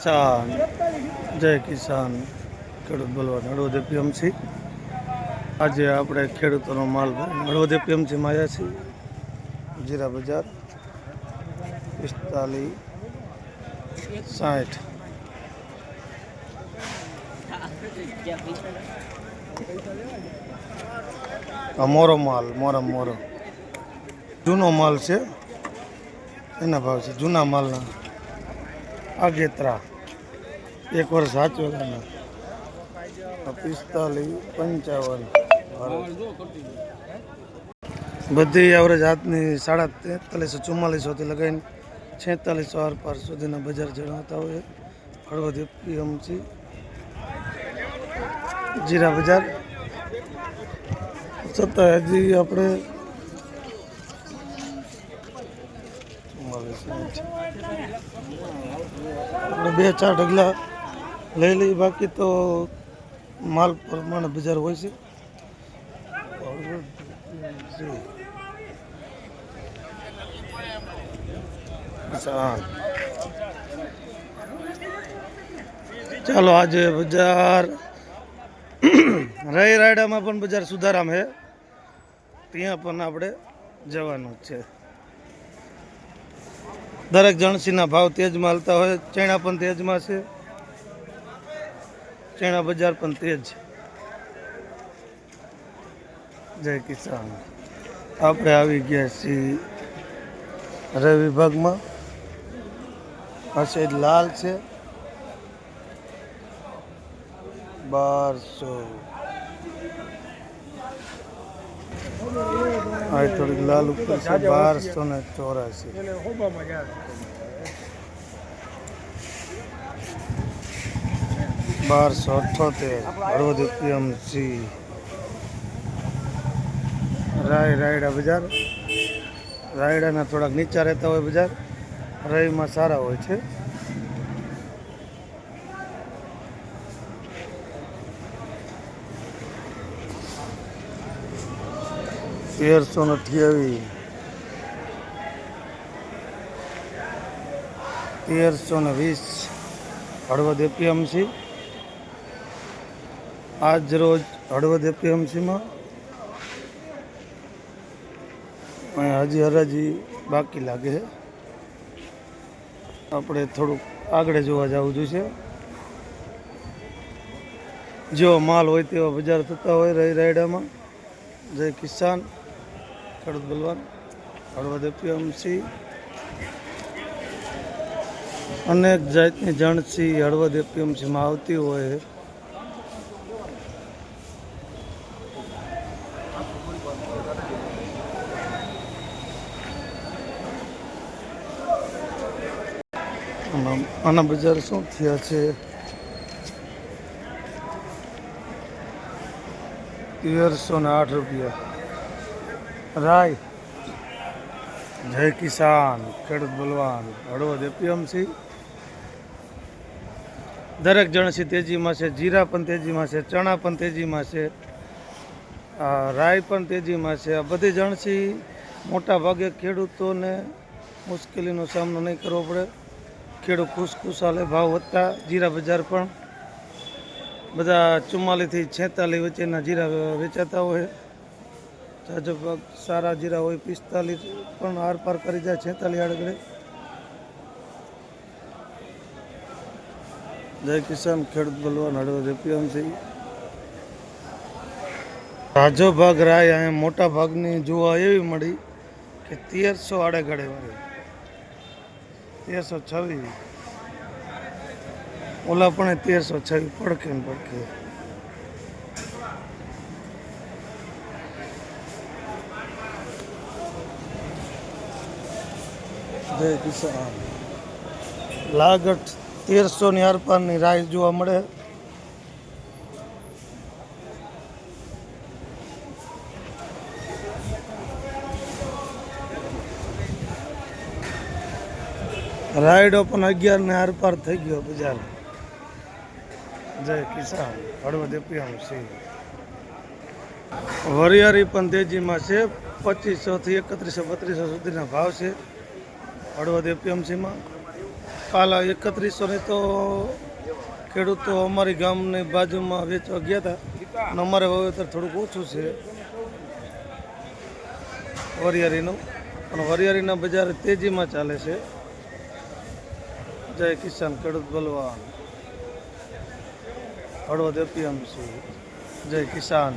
કિસાન. જય કિસાન. ખેડૂત બલવાન હળવદ એપીએમસી. આજે આપણે ખેડૂતોનો માલ હળવદ એપીએમસીમાં આવ્યા છીએ. જીરા બજાર પિસ્તાલીસ સાઠ. મોરો માલ, મોરમ મોરો. જૂનો માલ છે. એના ભાવ છે જૂના માલના આગેતરા. એક વર્ષ આ પિસ્તાલીસ, પંચાવન બધી એવરેજ હાથની સાડા તેતાલીસો, ચુમ્માલીસોથી લગાવીને છેતાલીસો આરપાર સુધીના બજાર જણાવતા હોય. હળવદી પીએમસી જીરા બજાર. છતાં હજી આપણે આપણે બે ચાર ઢગલા લઈ લઈ, બાકી તો માલ પ્રમાણે બજાર હોય છે. ચાલો, આજે બજાર રહી રાયડામાં પણ બજાર સુધારામ છે ત્યાં પણ આપણે જવાનું છે. દરેક જણસીના ભાવ તેજમાં હાલતા હોય, ચણા પણ તેજમાં છે. ચણા બજાર પણ તેજ જય કિસાન. આપણે આવી ગયા છીએ રવિ વિભાગમાં. આ લાલ છે. બારસો. આ થોડીક લાલ ઉપર છે. બારસો ને ચોરાસી. બારસો અઠ્ઠોતેર હળવદ એપીએમસી રાય, રાયડા બજાર. રાયડાના થોડાક નીચા રહેતા હોય બજાર. રઈમાં સારા હોય છે. તેરસો ને અઠ્યાવીસ તેરસો ને વીસ હળવદ એપીએમસી આજ રોજ હળવદ એપીએમસીમાં હજી હરાજી બાકી લાગે છે. આપણે થોડુંક આગળ જોવા જવું જોઈશે. જેવો માલ હોય તેવા બજાર થતા હોય રહી રાયડામાં. જય કિસાન, ખેડૂત બલવાન, હળવદ એપીએમસી. અનેક જાતની જણસી હળવદ એપીએમસીમાં આવતી હોય આના બજાર શું થયા છે? તેરસો ને આઠ રૂપિયા. રાય. જય કિસાન, ખેડૂત બલવાન, હળવદ એપીએમસી. દરેક જણસી તેજીમાં છે, જીરા પણ તેજીમાં છે, ચણા પણ તેજીમાં છે રાય પણ તેજીમાં છે. આ બધી જણસી મોટા ભાગે ખેડૂતોને મુશ્કેલીનો સામનો નહીં કરવો પડે. ખેડૂત ખુશખુશાલે ભાવ વધતા, જીરા બજાર પણ બધા ચુમ્માલીસથી છેતાલીસ વચ્ચેના જીરા વેચાતા હોય. જાજો ભાગ સારા જીરા હોય, પિસ્તાલીસ પણ આર પાર કરી જાય છેતાલીસ આડગડે. જય કિસાન ખેડૂત બલવાન હળવદ એપીએમસી રાજો ભાગ રાય અહીંયા મોટા ભાગની જોવા એવી મળી કે તેરસો આડેગાડે વાળી તેરસો છવ્વીસ. ઓલા પણ તેરસો છવ્વીસ, પડખે ને પડખે. જય તેરસો ની આરપારની રાહ જોવા મળે. રાયડો પણ અગિયાર ને આરપાર થઈ ગયો બજાર. જય કિસાન. હળવદ એપીએમસી વરિયાળી પણ તેજીમાં છે. પચીસો થી એકત્રીસો બત્રીસો સુધીના ભાવ છે. હળવદ એપીએમસીમાં કાલ એકત્રીસો ને તો ખેડૂતો અમારી ગામની બાજુમાં વેચવા ગયા હતા. અને અમારે વાવેતર થોડુંક ઓછું છે. વરિયારીનું પણ વરિયાળીના બજાર તેજીમાં ચાલે છે. જય કિસાન ખેડૂત બલવાન હળવદ એપીએમસી જય કિસાન.